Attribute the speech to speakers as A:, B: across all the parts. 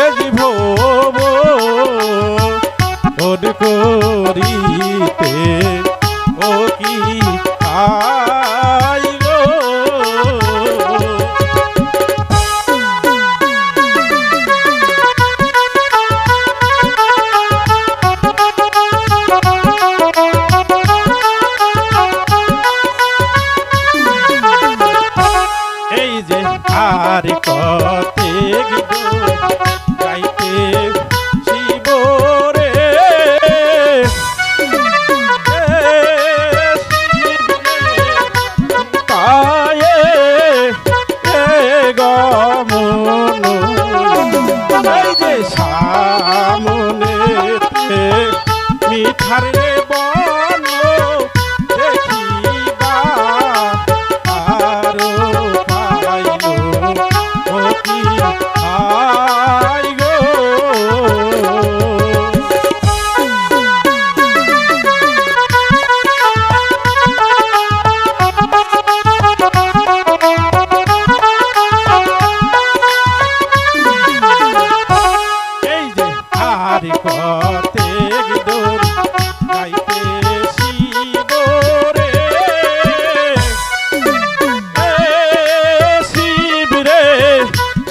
A: দেখি ভোব ওড করিতে ও কি আই এই যে আর কত গিয়ে যে সামনে আর কতে দোর গাইতে শিবরে শিবরে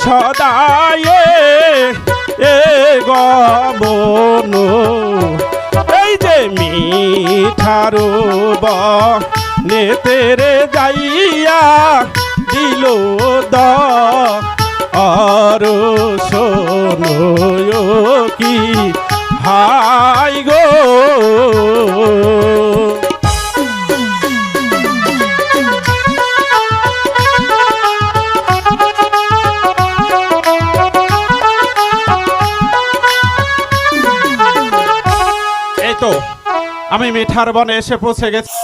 A: সদায়ে এ গমন এই যে মিঠারো নেতে রে যাইয়া দিল দ আর শোনো কি তো? আমি মিঠার বনে এসে পৌঁছে গেছি।